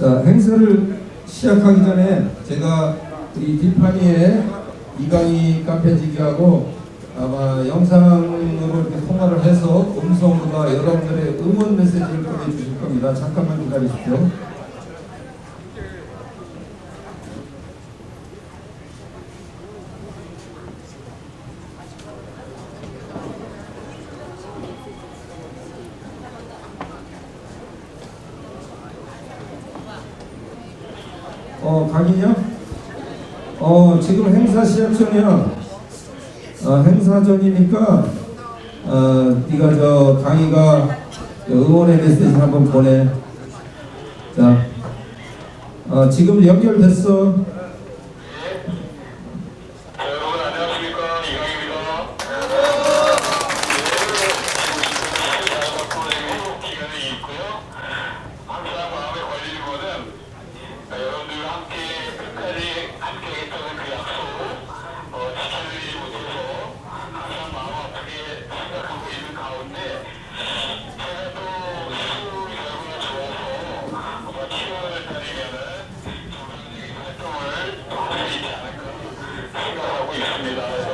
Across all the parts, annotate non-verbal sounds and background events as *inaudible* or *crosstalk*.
자, 행사를 시작하기 전에 제가 우리 뒷판이의 이강희 카페지기하고 아마 영상으로 통화를 해서 음성으로가 여러분들의 응원 메시지를 보내주실 겁니다. 잠깐만 기다리십시오. 어, 강이요? 어, 지금 행사 시작 전이야. 어, 행사 전이니까, 어, 네가 저 강의가 응원의 메시지 한번 보내. 자, 어, 지금 연결됐어. $90.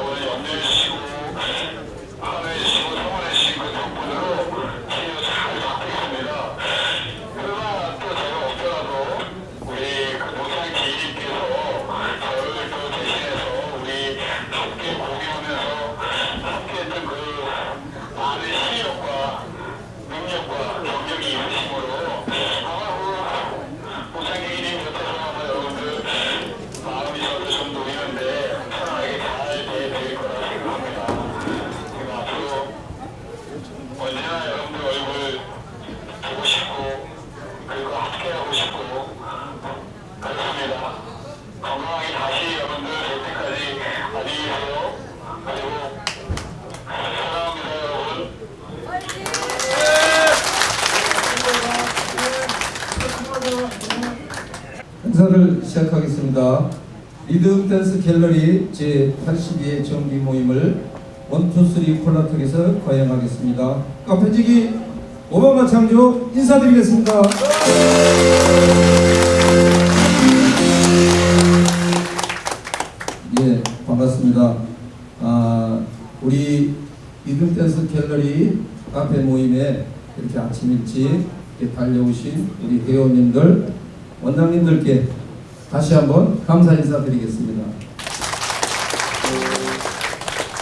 행사를 시작하겠습니다. 리듬 댄스 갤러리 제82회 정기 모임을 원투쓰리 콜라톡에서 거행하겠습니다. 카페지기 오바마 창조 인사드리겠습니다. 예, 반갑습니다. 아, 우리 리듬 댄스 갤러리 카페 모임에 이렇게 아침 일찍 달려오신 우리 회원님들, 원장님들께 다시 한번 감사 인사드리겠습니다.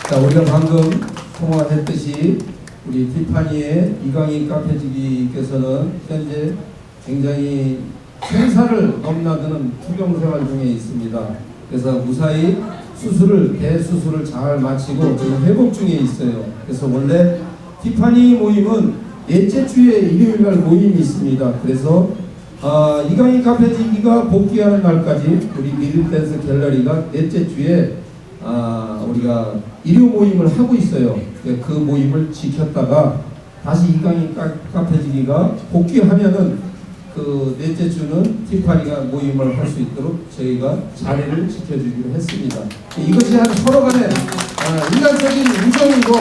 자, 우리가 방금 통화했듯이 우리 티파니의 이강희 카페지기께서는 현재 굉장히 생사를 넘나드는 투병 생활 중에 있습니다. 그래서 무사히 수술을 대수술을 잘 마치고 지금 회복 중에 있어요. 그래서 원래 티파니 모임은 넷째 주에 일요일 날 모임이 있습니다. 그래서 아, 이강희 카페지기가 복귀하는 날까지 우리 미들댄스 갤러리가 넷째 주에 아, 우리가 일요 모임을 하고 있어요. 그 모임을 지켰다가 다시 이강희 카- 카페지기가 복귀하면은 그 넷째 주는 티파니가 모임을 할 수 있도록 저희가 자리를 지켜주기로 했습니다. 이것이 한 서로 간의 아, 인간적인 우정이고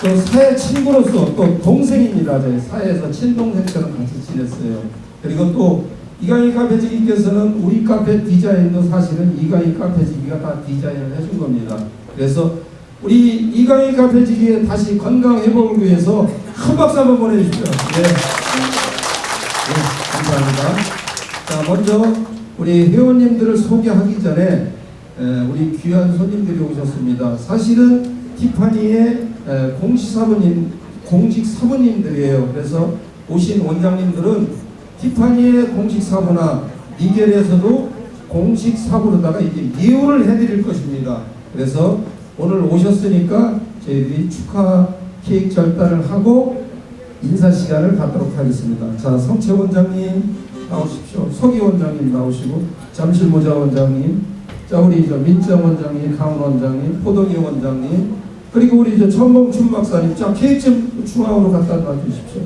또 사회 친구로서 또 동생입니다. 저희 사회에서 친동생처럼 같이 지냈어요. 그리고 또 이강희 카페지기께서는 우리 카페 디자인도 사실은 이강희 카페지기가 다 디자인을 해준 겁니다. 그래서 우리 이강희 카페지기의 다시 건강 회복을 위해서 큰 박수 한번 보내주십시오. 네. 네, 감사합니다. 자, 먼저 우리 회원님들을 소개하기 전에 에, 우리 귀한 손님들이 오셨습니다. 사실은 티파니의 에, 공식 사부님, 공식 사부님들이에요. 그래서 오신 원장님들은 티파니의 공식 사부나 니겔에서도 공식 사부로다가 이제 예우를 해드릴 것입니다. 그래서 오늘 오셨으니까 저희들이 축하 케이크 절단을 하고 인사 시간을 갖도록 하겠습니다. 자, 성채 원장님 나오십시오. 서기 원장님 나오시고 잠실 모자 원장님, 자 우리 저 민정 원장님, 강원 원장님, 포동희 원장님, 그리고 우리 저 천봉춘 박사님, 자좀 중앙으로 갖다 놔주십시오.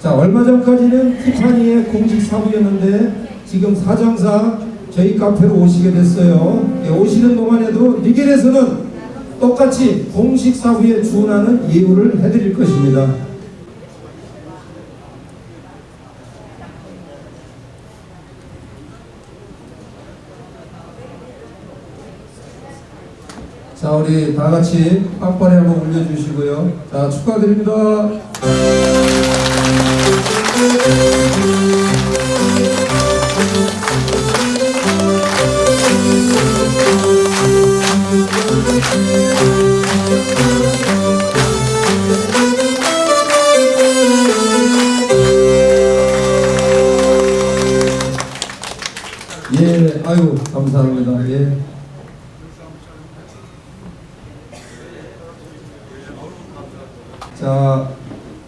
자 얼마 전까지는 티파니의 공식 사부였는데 지금 사정상 저희 카페로 오시게 됐어요. 예, 오시는 동안에도 리겔에서는 똑같이 공식 사부에 준하는 예우를 해드릴 것입니다. 자, 우리 다 같이 빵빠레 한번 올려주시고요. 자, 축하드립니다. 예, 아유, 감사합니다. 예. 자,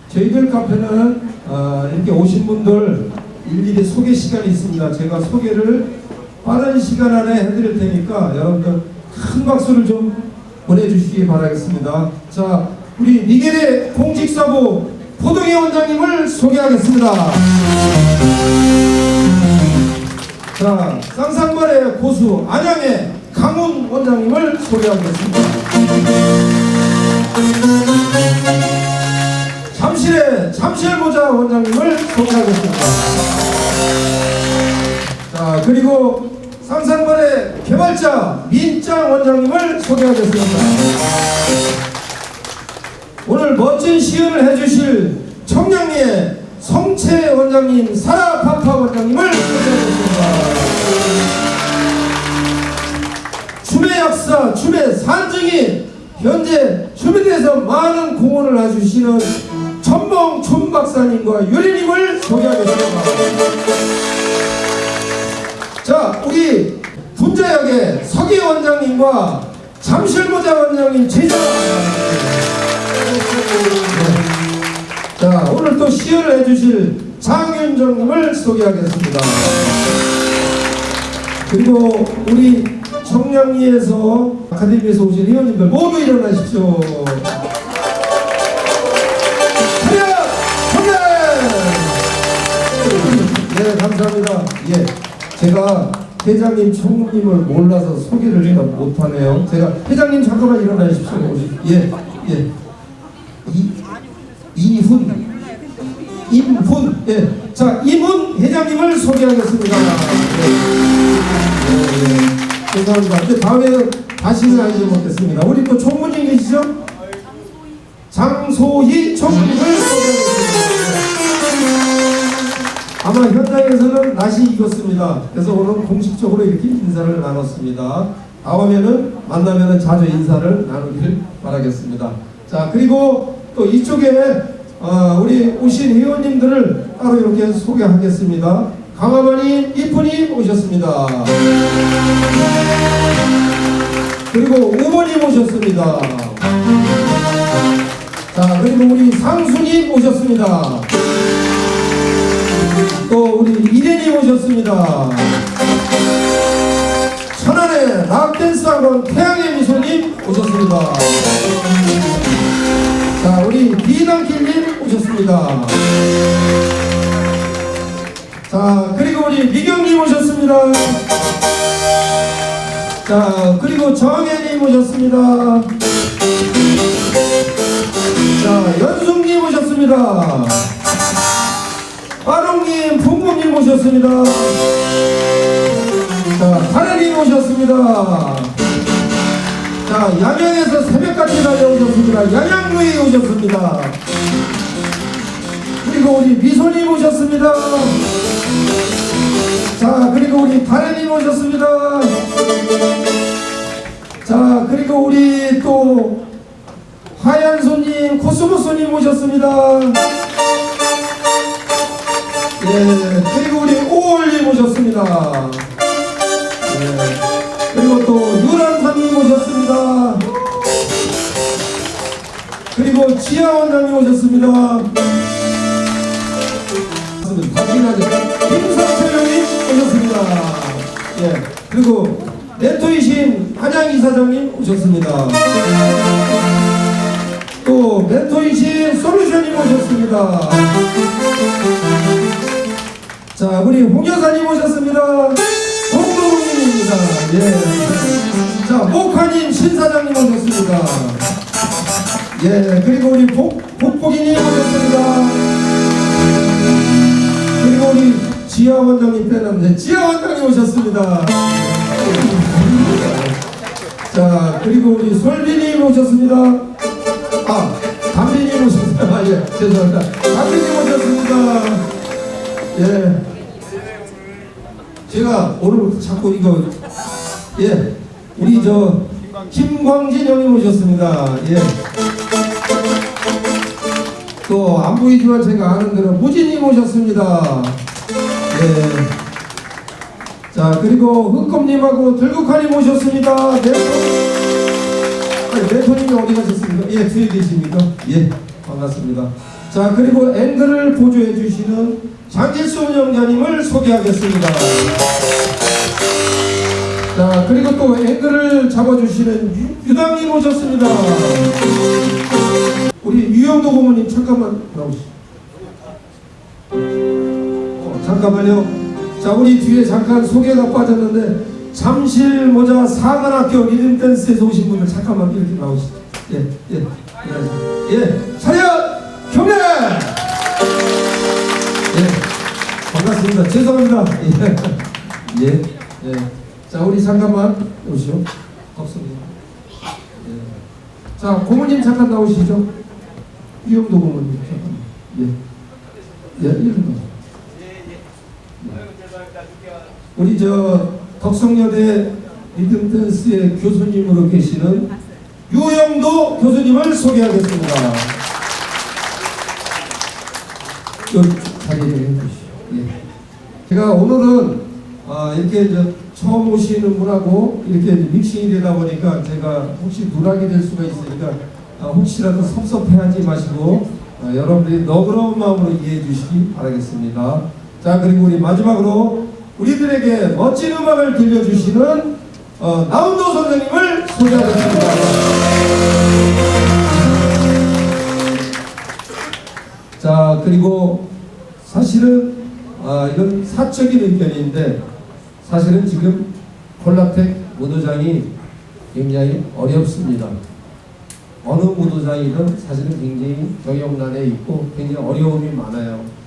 저희들 카페는 아, 이렇게 오신 분들 일일이 소개 시간이 있습니다. 제가 소개를 빠른 시간 안에 해드릴 테니까 여러분들 큰 박수를 좀 보내주시기 바라겠습니다. 자, 우리 니겔의 공직사부 포동희 원장님을 소개하겠습니다. 자, 쌍쌍발의 고수 안양의 강훈 원장님을 소개하겠습니다. 잠실의 잠실모자 원장님을 소개하겠습니다. 자, 그리고 상상발의 개발자 민짱 원장님을 소개하겠습니다. 오늘 멋진 시연을 해주실 청량리의 성채 원장님, 사라 파파 원장님을 소개하겠습니다. 춤의 역사, 춤의 산증이 현재 춤에 대해서 많은 공헌을 해주시는 천봉 춤 박사님과 유리님을 소개하겠습니다. 자, 우리 분자역의 서기 원장님과 잠실모자 원장님 제자. 네. 자, 오늘 또 시연을 해주실 장윤정님을 소개하겠습니다. 그리고 우리 청량리에서 아카데미에서 오신 회원님들 모두 일어나십시오. 제가 회장님, 총무님을 몰라서 소개를 제가 못하네요. 제가 회장님 잠깐만 일어나 십시오. 예, 예. 이, 이훈, 임훈, 예. 자, 임훈 회장님을 소개하겠습니다. 예. 예, 예. 죄송합니다. 근데 다음에는 다시는 하지 못했습니다. 우리 또 총무님 계시죠? 장소희 총무님을 소개하겠습니다. 아마 현장에서는 낯이 익었습니다. 그래서 오늘 공식적으로 이렇게 인사를 나눴습니다. 다음에는 만나면은 자주 인사를 나누길 바라겠습니다. 자 그리고 또 이쪽에 어, 우리 오신 회원님들을 따로 이렇게 소개하겠습니다. 강화마님, 이쁜님 오셨습니다. 그리고 우모님 오셨습니다. 자 그리고 우리 상수님 오셨습니다. 이ren이 오셨습니다. 천안의 락댄스 학원 태양의 미소님 오셨습니다. 자 우리 비단길님 오셨습니다. 자 그리고 우리 미경님 오셨습니다. 자 그리고 정혜님 오셨습니다. 자 연숙님 오셨습니다. 빠롱님, 풍금님 오셨습니다. 자, 하나님 오셨습니다. 자, 양양에서 새벽까지 달려오셨습니다. 양양루이 오셨습니다. 그리고 우리 미소님 오셨습니다. 자, 그리고 우리 다래님 오셨습니다. 예, 그리고 멘토이신 한양 이사장님 오셨습니다. 또 멘토이신 솔루션님 오셨습니다. 자, 우리 홍 여사님 오셨습니다. 홍동님입니다. 예. 자, 목화님 신사장님 오셨습니다. 예, 그리고 우리 복, 복복이님 오셨습니다. 그리고 우리 지하 원장님 빼놨는데, 지하 원장님 오셨습니다. 자, 그리고 우리 솔빈님 오셨습니다. 아, 담비님 오셨습니다. *laughs* 아, 예, 죄송합니다. 담비님 오셨습니다. 예. 제가 오늘부터 자꾸 이거, 예, 우리 저, 김광진 형님 오셨습니다. 예. 또 안 보이지만 제가 아는 대로 무진님 오셨습니다. 예. 자 그리고 흑검님하고 들국화님 오셨습니다. 아니 네토님이 어디 가셨습니까? 예 뒤에 계십니까? 예 반갑습니다. 자 그리고 앵글을 보조해 주시는 장길수 운영자님을 소개하겠습니다. 자 그리고 또 앵글을 잡아주시는 유- 유당님 오셨습니다. 우리 유영도 고모님 잠깐만 나오시죠. 어, 잠깐만요. 자 우리 뒤에 잠깐 소개가 빠졌는데 잠실 모자 사관학교 리듬 댄스에서 오신 분들 잠깐만 이렇게 나오시죠. 예예 예, 예, 예. 차렷 경례. 예 반갑습니다. 죄송합니다. 예 예. 예. 자 우리 잠깐만 오시오. 없습니다. 예. 자 고모님 잠깐 나오시죠. 유영도 고모님 잠깐. 예. 예 이름 우리 저 덕성여대 리듬댄스의 교수님으로 계시는 유영도 교수님을 소개하겠습니다. 자리를 해주시죠. 예. 제가 오늘은 아, 이렇게 저 처음 오시는 분하고 이렇게 믹싱이 되다 보니까 제가 혹시 누락이 될 수가 있으니까 아, 혹시라도 섭섭해하지 마시고 아, 여러분들이 너그러운 마음으로 이해해 주시기 바라겠습니다. 자 그리고 우리 마지막으로 우리들에게 멋진 음악을 들려주시는 어, 나운도 선생님을 소개하겠습니다. 자 그리고 사실은 아, 이건 사적인 의견인데 사실은 지금 콜라텍 무도장이 굉장히 어렵습니다. 어느 무도장이든 사실은 굉장히 경영난에 있고 굉장히 어려움이 많아요.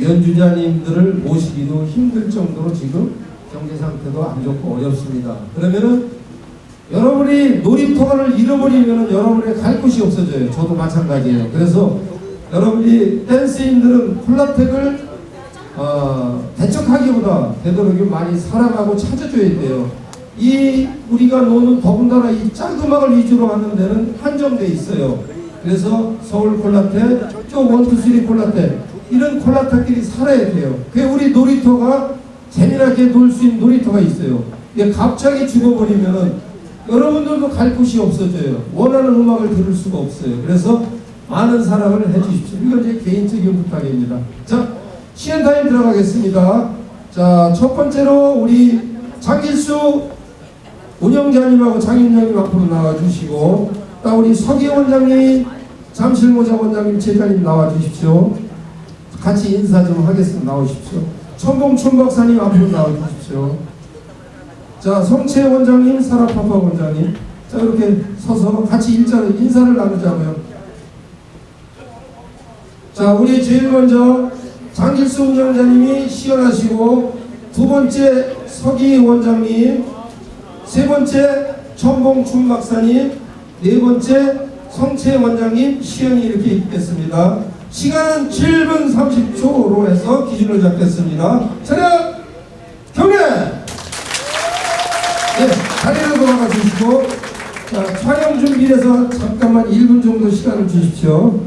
연주자님들을 모시기도 힘들 정도로 지금 경제 상태도 안 좋고 어렵습니다. 그러면은 여러분이 놀이터를 잃어버리면 여러분의 갈 곳이 없어져요. 저도 마찬가지예요. 그래서 여러분이 댄스인들은 콜라텍을 어, 대척하기보다 되도록이면 많이 사랑하고 찾아줘야 돼요. 이 우리가 노는 더군다나 이 짝음악을 위주로 하는 데는 한정돼 있어요. 그래서 서울 콜라텍, 또 원투쓰리 콜라텍 이런 콜라텍들이 살아야 돼요. 그게 우리 놀이터가 재미나게 놀 수 있는 놀이터가 있어요. 이게 갑자기 죽어버리면은 여러분들도 갈 곳이 없어져요. 원하는 음악을 들을 수가 없어요. 그래서 많은 사랑을 해주십시오. 이건 제 개인적인 부탁입니다. 자, 시간 타임 들어가겠습니다. 자, 첫 번째로 우리 장길수 운영자님하고 장윤장님 앞으로 나와주시고, 또 우리 서기 원장님, 잠실모자 원장님, 제자님 나와주십시오. 같이 인사 좀 하겠습니다. 나오십시오. 천봉춘 박사님 앞으로 나와주십시오. 자, 성채 원장님, 사라파파 원장님. 자, 이렇게 서서 같이 일자를, 인사를 나누자고요. 자, 우리 제일 먼저 장길수 운영자님이 시연하시고, 두 번째 서기 원장님, 세 번째 천봉춘 박사님, 네 번째 성채 원장님 시연이 이렇게 있겠습니다. 시간은 7분 30초로 해서 기준을 잡겠습니다. 차렷! 경례! 네, 자리로 돌아가 주시고 자, 촬영 준비해서 잠깐만 1분 정도 시간을 주십시오.